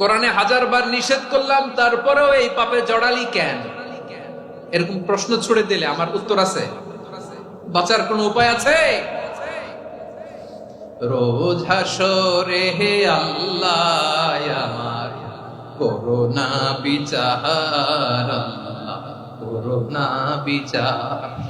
কোরআনে হাজার বার নিষেধ করলাম, তারপরেও এই পাপে জড়ালি কেন? এরকম প্রশ্ন ছুড়ে দিলে আমার উত্তর আছে। বাঁচার কোনো উপায় আছে? রোজ হাসরে হে আমার করোনা বিচার করোনা বিচার।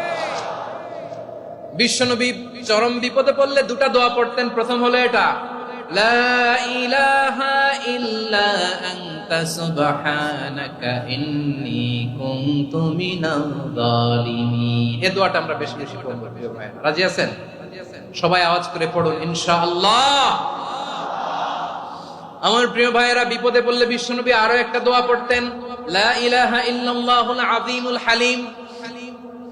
বিশ্বনবী চরম বিপদে পড়লে দুটা দোয়া পড়তেন। প্রথম হলো এটা দোয়াটা আমরা বেশি আছেন? সবাই আওয়াজ করে পড়ুন, ইনশাআল্লাহ। আমার প্রিয় ভাইয়েরা, বিপদে পড়লে বিশ্বনবী আরও একটা দোয়া পড়তেন, লা ইলাহা হালিম।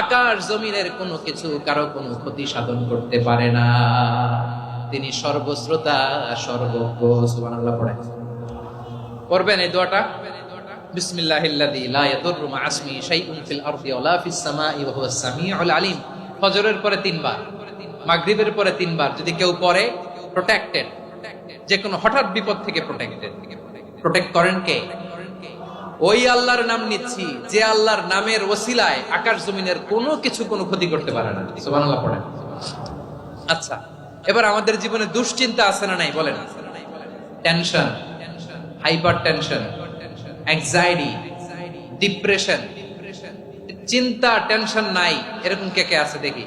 আকাশ জমিনের কোনো কিছু কারও কোনো ক্ষতি সাধন করতে পারে না। তিনি সর্বশ্রোতা, সর্বজ্ঞ, সুবহানাল্লাহ পড়ে পড়বেন এই দোয়াটা? বিসমিল্লাহিল্লাযী লা ইয়াদুররু শাইউন ফিল আরদি ফিস ওয়া হুয়াস সামিউল ফজরের পরে তিনবার, মাগরিবের পরে তিনবার যদি কেউ পড়ে প্রোটেক্টেড যে কোনো হঠাৎ বিপদ থেকে প্রোটেক্টেড প্রোটেক্ট করেন কে? ওই আল্লাহর নাম নিচ্ছি, যে আল্লাহর নামের ওসিলায় আকাশ জমিনের কোনো কিছু কোনো ক্ষতি করতে পারে না। সুবহানাল্লাহ পড়েন। আচ্ছা এবার আমাদের জীবনে দুশ্চিন্তা আছে না নাই বলেন? Tension hyper tension anxiety depression চিন্তা টেনশন নাই। এরকম কে কে আছে দেখি?